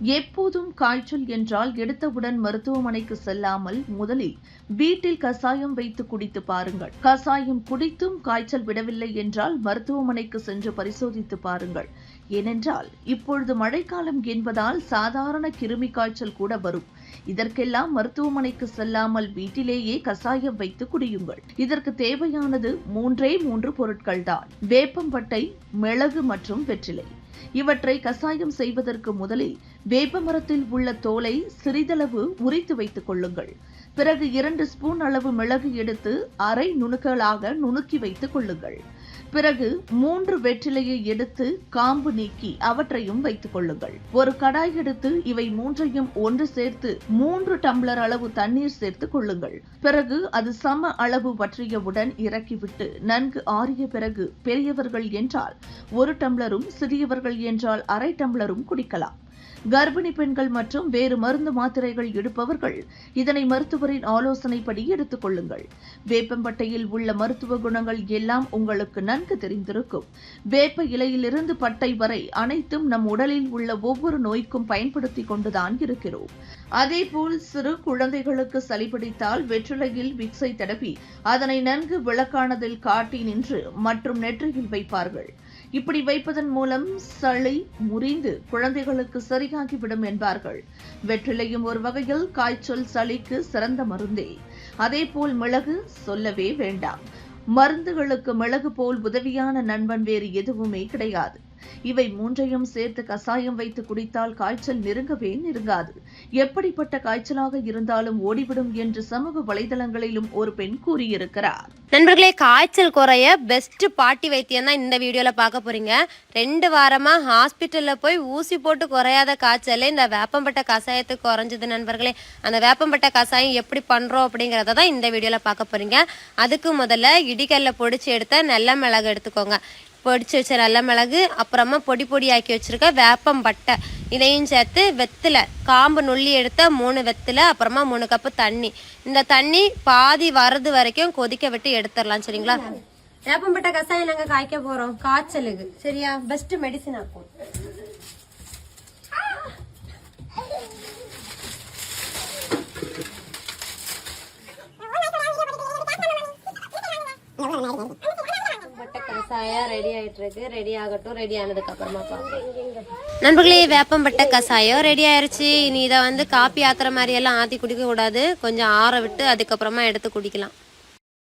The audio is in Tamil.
எப்போதும் காய்ச்சல் என்றால் எடுத்தவுடன் மருத்துவமனைக்கு செல்லாமல் முதலில் வீட்டில் கசாயம் வைத்து குடித்து பாருங்கள். கசாயம் குடித்தும் காய்ச்சல் விடவில்லை என்றால் மருத்துவமனைக்கு சென்று பரிசோதித்து பாருங்கள். ஏனென்றால் இப்பொழுது மழைக்காலம் என்பதால் சாதாரண கிருமி காய்ச்சல் கூட வரும். இதற்கெல்லாம் மருத்துவமனைக்கு செல்லாமல் வீட்டிலேயே கசாயம் வைத்து குடியுங்கள். இதற்கு தேவையானது மூன்றே மூன்று பொருட்கள்தான். வேப்பம்பட்டை மிளகு மற்றும் வெற்றிலை. இவற்றை கசாயம் செய்வதற்கு முதலில் வேப்ப மரத்தில் உள்ள தோலை சிறிதளவு உரித்து வைத்துக் கொள்ளுங்கள். பிறகு இரண்டு ஸ்பூன் அளவு மிளகு எடுத்து அரை நுணுக்களாக நுணுக்கி வைத்துக் கொள்ளுங்கள். பிறகு மூன்று வெற்றிலையை எடுத்து காம்பு நீக்கி அவற்றையும் வைத்துக் கொள்ளுங்கள். ஒரு கடாய் எடுத்து இவை மூன்றையும் ஒன்று சேர்த்து மூன்று டம்ளர் அளவு தண்ணீர் சேர்த்து கொள்ளுங்கள். பிறகு அது சம அளவு வற்றியவுடன் இறக்கிவிட்டு நன்கு ஆறிய பிறகு பெரியவர்கள் என்றால் ஒரு டம்ளரும் சிறியவர்கள் என்றால் அரை டம்ளரும் குடிக்கலாம். கர்ப்பிணி பெண்கள் மற்றும் வேறு மருந்து மாத்திரைகள் எடுப்பவர்கள் இதனை மருத்துவரின் ஆலோசனைப்படி எடுத்துக் கொள்ளுங்கள். வேப்பம்பட்டையில் உள்ள மருத்துவ குணங்கள் எல்லாம் உங்களுக்கு நன்கு தெரிந்திருக்கும். வேப்ப இலையிலிருந்து பட்டை வரை அனைத்தும் நம் உடலில் உள்ள ஒவ்வொரு நோய்க்கும் பயன்படுத்தி கொண்டுதான் இருக்கிறோம். அதேபோல் சிறு குழந்தைகளுக்கு சளி பிடித்தால் வெற்றிலையில் விக்ஸை தடவி அதனை நன்கு விளக்கானதில் காட்டி நின்று மற்றும் நெற்றியில் வைப்பார்கள். இப்படி வைப்பதன் மூலம் சளி முறிந்து குழந்தைகளுக்கு சரியாகிவிடும் என்பார்கள். வெற்றிலையும் ஒரு வகையில் காய்ச்சல் சளிக்கு சிறந்த மருந்தே. அதேபோல் மிளகு சொல்லவே வேண்டாம். மருந்துகளுக்கு மிளகு போல் உதவியான நண்பன் வேறு எதுவுமே கிடையாது. இவை மூன்றையும் சேர்த்து கசாயம் வைத்து குடித்தால் காய்ச்சல் நெருங்கவே நெருங்காது. எப்படிப்பட்ட காய்ச்சலாக இருந்தாலும் ஓடிவிடும் என்று சமூக வலைதளங்களிலும் ஒரு பெண் கூறியிருக்கிறார். நண்பர்களே காய்ச்சல் குறைய பெஸ்ட் பாட்டி வைத்தியம் தான் இந்த வீடியோல பார்க்க போறீங்க. ரெண்டு வாரமா ஹாஸ்பிட்டல்ல போய் ஊசி போட்டு குறையாத காய்ச்சல் இந்த வேப்பம்பட்ட கசாயத்துக்கு குறைஞ்சது நண்பர்களே. அந்த வேப்பம்பட்ட கசாயம் எப்படி பண்றோம் அப்படிங்கறத தான் இந்த வீடியோல பார்க்க போறீங்க. அதுக்கு முதல்ல இடிக்கல்ல பொடிச்சு எடுத்த நல்ல மிளகு எடுத்துக்கோங்க. பொடிச்சு வச்ச நல்ல மிளகு அப்புறமா பொடி பொடி ஆக்கி வச்சிருக்க வேப்பம்பட்டை இதையும் சேர்த்து வெத்தில காம்பு நுள்ளி எடுத்த மூணு வெத்தில அப்புறமா மூணு கப்பு தண்ணி. இந்த தண்ணி பாதி வரது வரைக்கும் கொதிக்க விட்டு எடுத்துடலாம் சரிங்களா? வேப்பம்பட்டை கசாயம் நாங்க காய்க்க போறோம்? காய்ச்சலுக்கு. சரியா? பெஸ்ட் மெடிசின் ஆக்கும் வேப்பம்பட்டை கசாயம் ரெடி ஆயிட்டு இருக்கு ரெடி ஆகட்டும் ரெடி ஆனதுக்கு அப்புறமா நண்பர்களே வேப்பம்பட்டை கசாயம் ரெடி ஆயிருச்சு. இனி இதை வந்து காப்பி ஆத்துற மாதிரி எல்லாம் ஆத்தி குடிக்க கூடாது கொஞ்சம் ஆற விட்டு அதுக்கப்புறமா எடுத்து குடிக்கலாம்.